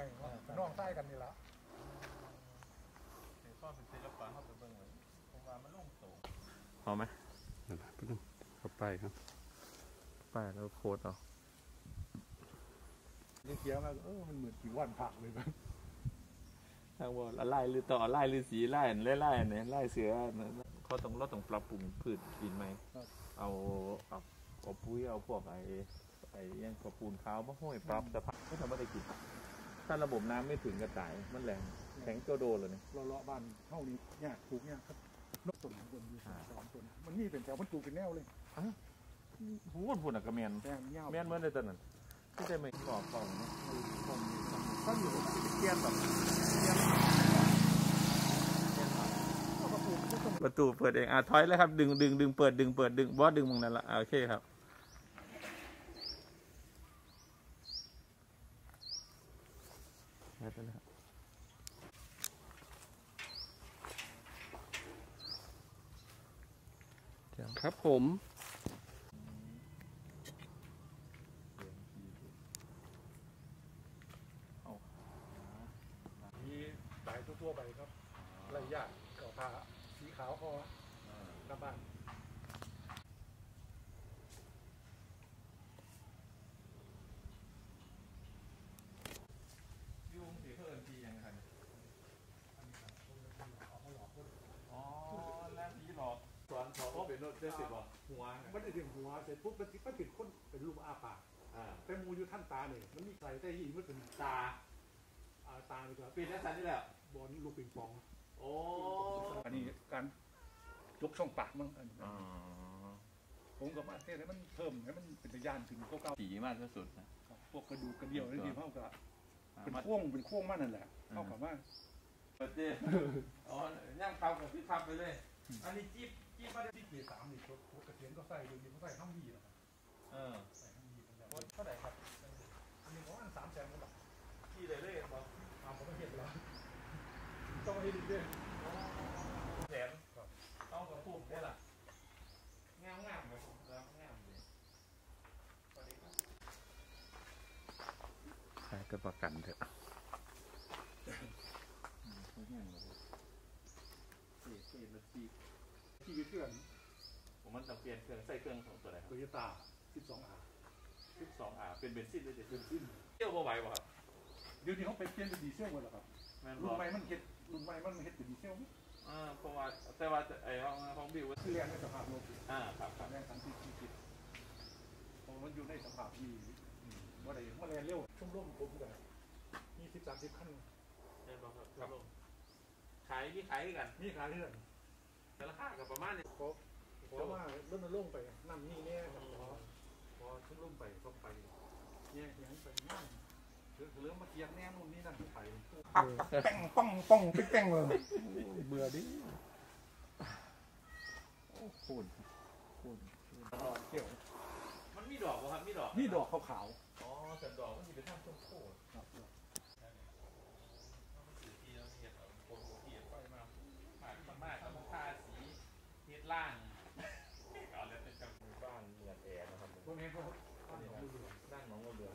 ไม่ว่าน้องใต้กันนี่ละเห็นว่าเป็นศิลปะเข้าไปเบิ่งเลยผมว่ามันลงโตพอไหมเดี๋ยวนะแป๊บนึงเข้าไปครับไป้ายแล้วโค้ดเอานี่เขียวมาเออมันเหมือนผิววันผักเลยแบบทางว่าไล่หรือต่อไล่หรือสีไล่ไล่ไล่เนี่ยไล่เสือเขาต้องเราต้องปรับปรุงพืชดินไหมเอาเอาเอาปุ๋ยเอาพวกไอ้ไอ้ยังกระปูนขาวมาห้อยปรับสภาพไม่ทำไม่ได้กิน ถ้าระบบน้ำไม่ถึงกระต่าย มันแรงแข็งตัวโดนเลยเนี่ย เราเลาะบ้านเท่านี้ยากถูกยากครับนกต้นต้นอยู่สองต้นมันนี่เป็นแถวมันปลูกเป็นแนวเลยพูดพูดอะกระเมียนแดงเงาเมียนเหมื่อนในตอนนั้นที่ได้ไม่กรอบกล่องเนาะต้นอยู่เกียนแบบเราก็ปลูกต้นประตูเปิดเองอะถอยเลยครับ ดึงดึงดึงเปิดดึงเปิดดึงบอสดึงมึงนั่นละอะโอเคครับ แล้วนะครับครับผมมีสายทั่วๆไปครับไรยากเก่าผ้าสีขาวพอหน้าบ้าน ยุ่งสีเพิ่มทียังไงครับอ๋อแล้วผีหลอกสอน สอนเป็นรถได้สิบบ่หัวมันได้ถึงหัวเสร็จปุ๊บมันติดมันติดคนเป็นรูปอาปากอ่าแต่มูอยู่ท่านตาเนี่ยมันมีใส่แต่หีมันเป็นตาอ่าตาเลยครับปีนแล้วสันนี่แหละบอลลูกปิงปองโอ้อันนี้การยกช่องปากมั้งอันนี้อ๋อผมกับมาเท่ให้มันเพิ่มให้มันเป็นตะยานถึงเก้าผีมากที่สุดนะๆพวกกระดูกกระเดี่ยวนี่ดีเท่ากับเป็นมาโค้งเป็นโค้งมันนั่นแหละเท่ากับว่าเปิดดิอ๋อย่างเตากับพี่ทับไปเลย อันนี้จี๊บ จี๊บมาได้ที่เกียร์สามนี่ตัวกระเทียนก็ใส่ดูดีเขาใส่ห้ามวีนะครับเออใส่ห้ามวีเป็นแบบเท่าไหร่ครับอันนี้เขาอันสามแสนกว่าบาทที่เลยเลยบอกตามผมไม่เห็นแล้วต้องให้ดีด้วยแสนต้องกับพูดได้ล่ะงามงามเลยแล้วงามเลยใช่ก็ประกันเถอะที่วิทย์เพื่อนผมมันจะเปลี่ยนเครื่องใส่เครื่องของตัวไหนคโตรับโยต้าสิบสองอาสิบสองอ่าเป็นเบนซินเลยเด็ดเป็นสิ้นเที่ยวบ่ไหวบ่ครับเดี๋ยวนี้เขาไปเปลี่ยนเป็นดีเซลหมดแล้วครับแม่นบรุ่อนกใหม่มันเห็ดรุ่นใหม่มันเห็ดเป็นดีเซลไหมอ่าเพราะว่าแต่ว่าไอ้ของของบิวคือเรียนในสภาพโลกอ่าครับครับแรงสันติที่คิดพอมันอยู่ในสภาพที่ว่าได้มาเรียนเร็วช่วงร่มผมกับมีสิบสามสิบขั้นใช่ป่ะครับครับขายมีขายกัน มีขายเรื่อง แต่ราคากับประมาณนี้เพราะเพราะว่าเริ่มมันล่งไปนั่นนี่แน่ครับพอพอช่วงร่มไปก็ไปแย่ยังไปนั่นเรื่องเรื่องมาเกียงแน่นู่นนี่นั่นไปแป้งป้องป้องปิ๊กแป้งเลยเบื่อดิคูณคูณเกี่ยวมันมีดอกป่ะครับมีดอกนี่ดอกขาวอ๋อแต่ดอกมันมีเป็นทางต้นโคตร ๆครับ สีที่เราเห็ดเอาโคตรเหียดไปมากมากมากทำทาสีเฮ็ด ล่าง เอาแล้วเป็นจังบ้านเมืองแอร์นะครับ พวกนี้เขาตั้งดอกมือเหลือง ด้านหนองบัวเรือง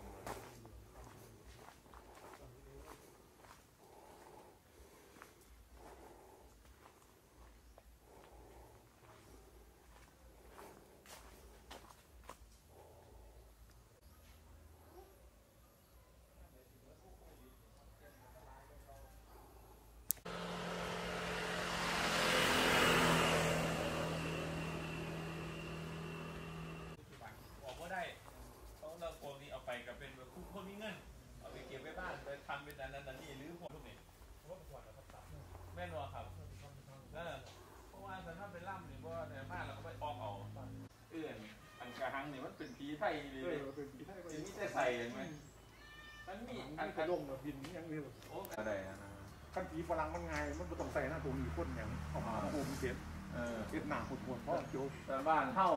ออกก็ได้ต้องเราโคนนี้เอาไป กับเป็นแบบคนมีเงินเอาไปเก็บไว้บ้านไปทำเป็นอันนั้นอันนี้หรือพวกพวกนี้เพราะว่าประวัติเราครับสามเนี่ยแม่นวครับเออเพราะว่าถ้าเป็นล่ำหรือว่าในบ้านเราก็ไปออกเอาเอื่อนอันกระหังนี่มันเป็นผีไทยเลเอยอเป็นปีไทยไปเป็นมีแต่ใส่เห็นไหมมันมีอัอันนกระดงแบบบินยังมีโอ้อะไรนะขั้นผีฝรั่งมันไงมันไม่ต้องใส่หน้าตัวมีคนอย่างออกมาโอ้มเสียเออเสียหนาปวดปวดเพราะโจแต่บ้านเท่า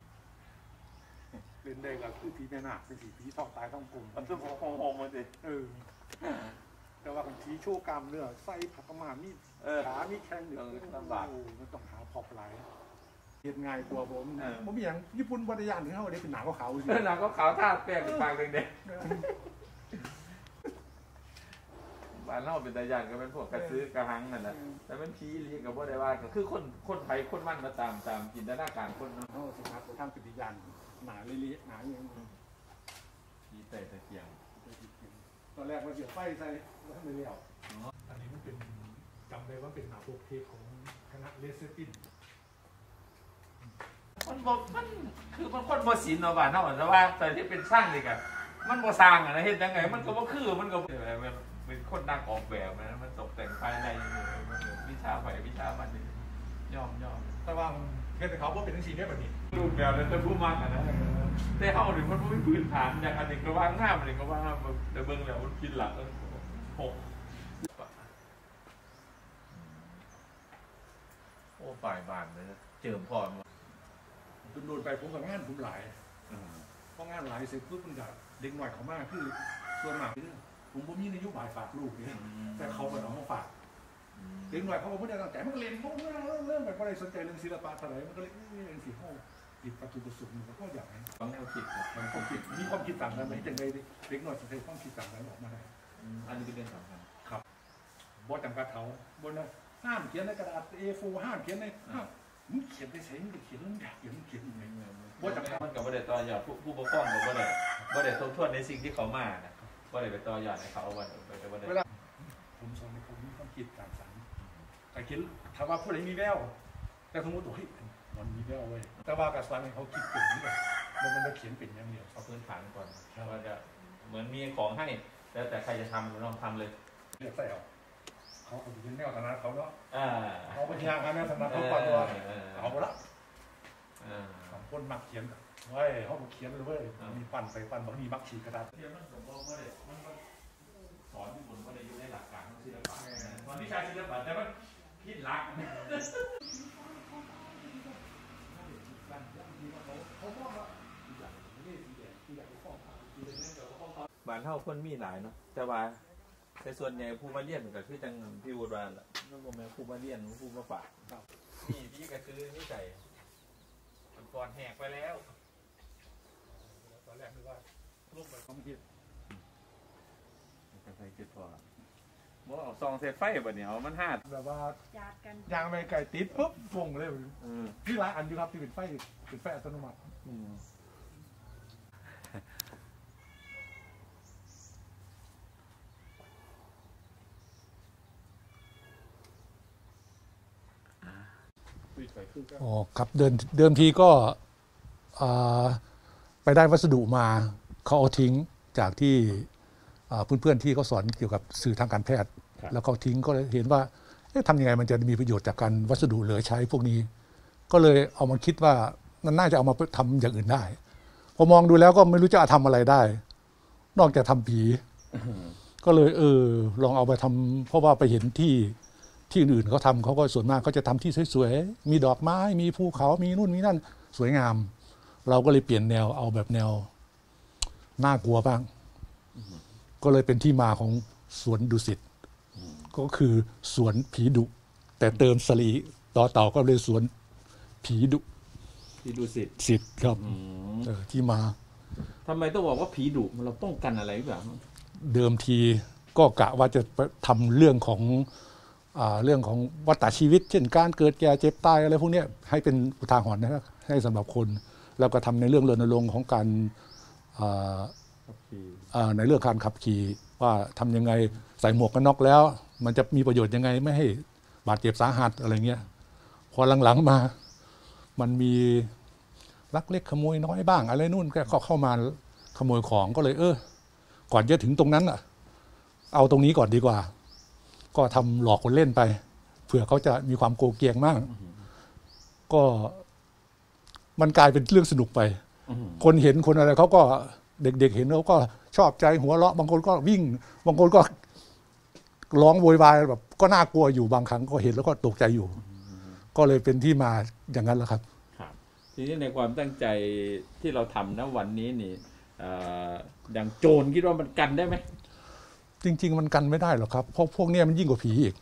เล่นได้กับคือผีแม่นาคเป็นผีผีท้องตายท้องกลมมันจะโค้งๆมาสิเออแต่ว่าเป็นผีโชว์กรรมเนื้อไส้ผักประมาณนี่เออขามีแข้งเดี๋ยวลำบากโอ้มันต้องหาพอบไหลเห็นง่ายกว่าผมเออผมอย่างญี่ปุ่นบริยานถึงเขาได้เป็นหนาขาวๆสิเออหนังก็ขาวท่าแป้งปากเด็กเฮาเป็นตาญาติก็เป็นพวกกระซื้อกระหังนั่นแหละแต่เป็นผีอีหลีก็บ่ได้ว่าก็คือคนคนไทยคนมันมาตามตามจินตนาการคนเนาะเอาสิครับ ทางปฏิญาณหนาลิลิหนาอย่างนี้ผีแต่ตะเกียงตอนแรกว่าเสียไฟใส่แล้วไม่เลี้ยวอันนี้มันเป็นจำได้ว่าเป็นหนาโปกเทปของคณะเลสเซตินมันบ่มันคือมันคนบ่ศีลเนาะบ้านเฮาแต่ว่าแต่ที่เป็นช่างนี่ก็มันบ่สร้างอะนะเฮ็ดจังไง มันก็บ่คือมันก็มันเป็นคนนักออกแบบนะมันตกแต่งภายในมันวิชาไฟวิชามันนี่ย่อมย่อม แต่ว่าเฮ็ดให้เขาว่าเป็นทั้งสีได้แบบนี้รูปแบบนั้นจะผู้มักอะนะแต่เฮานี่มันบ่มีพื้นฐานอย่างอันนี้ก็ว่างงามอันนี้ก็ว่างงามแต่เบิ่งแล้วมันผิดหลักเออหกโอ้ฝ่ายบ้านเลยนะเจิมพรมาตุนโดนไปผมกับงานผมหลายเพราะงานหลายเสร็จปุ๊บมันก็เด็กหน่อยเขามากคือส่วนมากคือผมบ่มีนโยบายฝากลูกเนี่ยแต่เขาเป็นน้องมาฝาก เด็กหน่อยเขาบอกไม่ได้ตั้งใจมันก็เล่นพวกเรื่องเรื่องแบบไม่ได้สนใจเรื่องศิลปะเท่าไรมันก็เลยเออเรื่องสีห้องปิดประตูกระสุนมันก็อย่ากให้ต้องแนวคิดครับมันความคิดมีความคิดต่างกันไหมจังไงเด็กหน่อยจะใช้ความคิดต่างกันออกมาได้อันนี้เป็นเรื่องสำคัญครับบอจำกัดเขาบนนะห้ามเขียนในกระดาษ A4 ห้ามเขียนในห้ามมึงเขียนไปใส่มึงเขียนเรื่องอยากเขียนมึงเขียนยังไงว่าจากมันกับบ่ได้ต่อยอดผู้ผู้ปกครองก็บ่ได้บ่ได้ทบทวนในสิ่งที่เขามานะบ่ได้ไปต่อยอดให้เขาเอาไว้บ่ได้บ่ได้เวล แต่คิดถ้าว่าผู้ใดมีแววแต่สมมติว่าเฮ้ยมันมีแววเว้ยแต่ว่าการสอนให้เขาคิดเป็นนี่แหละมันมันจะเขียนเป็นอย่างเดียวเอาพื้นฐานก่อนว่าจะเหมือนมีของให้แล้วแต่ใครจะทำลองทำเลยเรียกใส่เอาเขาเอาไปเป็นแนวธนาเขาเนาะอ่าเขาไปทางการแนวธนาเขาปัดตัวเออเอาละเออสองคนมักเขียนกันเว้ยเขาบอกเขียนเลยเว้ยมีปั่นไปปั่นบางทีมักฉีกกระดาษเรียนมันสมบูรณ์บ่ได้มันก็สอนที่ผลบ่ได้อยู่ในหลักการของศิลปะมันวิชาศิลปะแต่มัน ผิดหลักบ้านเฮาคนมีหลายเนาะแต่ว่าแต่ส่วนใหญ่ผู้มาเรียนก็คือจังพี่วูดว่าล่ะมันบ่แม่นผู้มาเรียนผู้มาฝากนี่พี่ก็คือนิสัยมันก่อนแหกไปแล้วตอนแรกนึกว่าลงไปความคิดก็ใส่คิดพอ บ่เอาซองเสร็จไฟบัดนี้เอามันหาดแบบว่าจาดกันยางไปไก่ติดปุ๊บฟงเลยเออที่ร้านอันอยู่ครับที่เป็นไฟเป็นไฟอัตโนมัติอืมอ๋อครับเดินเดิมทีก็อ่าไปได้วัสดุมาเขาเอาทิ้งจากที่อ่า เพื่อนๆที่เขาสอนเกี่ยวกับสื่อทางการแพทย์ แล้วเขาทิ้งก็เลยเห็นว่าเอ๊ะทำยังไงมันจะมีประโยชน์จากการวัสดุเหลือใช้พวกนี้ ก็เลยเอามาคิดว่ามันน่าจะเอามาทำอย่างอื่นได้พอมองดูแล้วก็ไม่รู้จะเอาทำอะไรได้ นอกจากทำผีก็เลยเออ ลองเอาไปทำเพราะว่าไปเห็นที่ที่อื่นๆเขาทำเขาก็ส่วนมากเขาจะทำที่สวยๆมีดอกไม้ มีภูเขา มีนู่นมีนั่นสวยงาม เราก็เลยเปลี่ยนแนวเอาแบบแนวน่ากลัวบ้าง ก็เลยเป็นที่มาของสวนดุสิตก็คือสวนผีดุ แต่เติมสลีต่อเต่าก็เลยสวนผีดุที่ดูสิสิทธิ์ครับเออที่มาทำไมต้องบอกว่าผีดุมันเราป้องกันอะไรหรือเปล่าเดิมทีก็กะว่าจะทำเรื่องของอาเรื่องของวัฏชีวิต เช่นการเกิดแก่เจ็บตายอะไรพวกเนี้ยให้เป็นอุทาหรณ์นะครับให้สำหรับคน แล้วก็ทำในเรื่องรณรงค์ของการอ่าอ่า ในเรื่องการขับขี่ว่าทำยังไงใส่หมวกกันน็อกแล้ว มันจะมีประโยชน์ยังไงไม่ให้บาดเจ็บสาหัสอะไรเงี้ยพอหลังๆมา มันมีลักเล็กขโมยน้อยบ้าง อะไรนู่นก็เข้ามาขโมยของก็เลย เออ ก่อนจะถึงตรงนั้นอะ เอาตรงนี้ก่อนดีกว่า ก็ทำหลอกคนเล่นไปเผื่อเขาจะมีความโกเกียงมาก ก็มันกลายเป็นเรื่องสนุกไป คนเห็นคนอะไรเขาก็ เด็กๆเห็นเขาก็ชอบใจหัวเราะบางคนก็วิ่ง บางคนก็ร้องโวยวายแบบก็น่ากลัวอยู่บางครั้งก็เห็นแล้วก็ตกใจอยู่ ก็เลยเป็นที่มาอย่างนั้นแหละครับ ครับ ทีนี้ในความตั้งใจที่เราทำนะวันนี้นี่เอ่ออย่างโจรคิดว่ามันกันได้ไหมจริง ๆ มันกันไม่ได้หรอกครับ เพราะพวกเนี้ยมันยิ่งกว่าผีอีก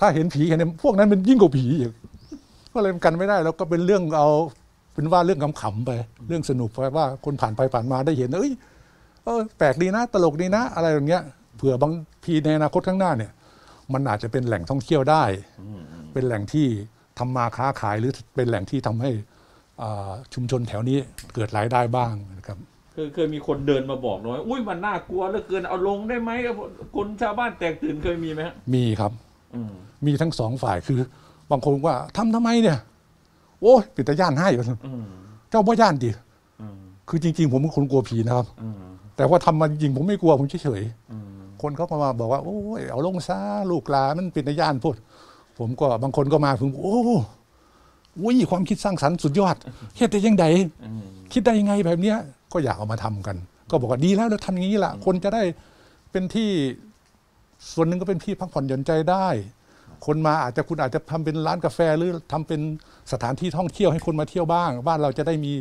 ถ้าเห็นผีเห็นเนี่ยพวกนั้นมันยิ่งกว่าผีอีกก็เลยมันกันไม่ได้แล้วก็เป็นเรื่องเอา เป็นว่าเรื่องขำๆไป เรื่องสนุกไปว่าคนผ่านไปผ่านมาได้เห็นเอ้ยเออแปลกดีนะ ตลกดีนะ อะไรอย่างเงี้ยผื่อบางทีในอนาคตข้างหน้าเนี่ย มันอาจจะเป็นแหล่งท่องเที่ยวได้ เป็นแหล่งที่ทำมาค้าขายหรือเป็นแหล่งที่ทำให้อ่าชุมชนแถวนี้เกิดรายได้บ้างนะครับเคยเคยมีคนเดินมาบอกน้อยอุ้ยมันน่ากลัวเหลือเกินเอาลงได้ไหมคนชาวบ้านแตกตื่นเคยมีไหมฮะมีครับอืมมีทั้งสองฝ่ายคือบางคนว่าทำทำไมเนี่ย โอ้ยปิดตาย่านให้อืมเจ้าบ่ย่านดิอืมคือจริง ๆ ผมเป็นคนกลัวผีนะครับอืมแต่ว่าทำมาจริงๆผมไม่กลัวผมเฉยอืมๆคนเขาก็มาบอกว่า โอ้ยเอาลงซาลูกหลานมันเป็นตาย่านพูด ผมก็บางคนก็มาผมโอ้วุ้ยความคิดสร้างสรรค์สุดยอดเฮ็ดได้ยังไงอืมคิดได้ยังไงแบบเนี้ย ก็อยากเอามาทำกัน ก็บอกว่าดีแล้วเราทำอย่างนี้แหละคนจะได้เป็นที่ส่วนหนึ่งก็เป็นที่พักผ่อนหย่อนใจได้ คนมาอาจจะคุณอาจจะทำเป็นร้านกาแฟหรือทำเป็นสถานที่ท่องเที่ยวให้คนมาเที่ยวบ้าง บ้านเราจะได้มี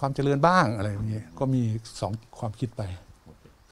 ความเจริญบ้างอะไรอย่างเงี้ยก็มีสองความคิดไป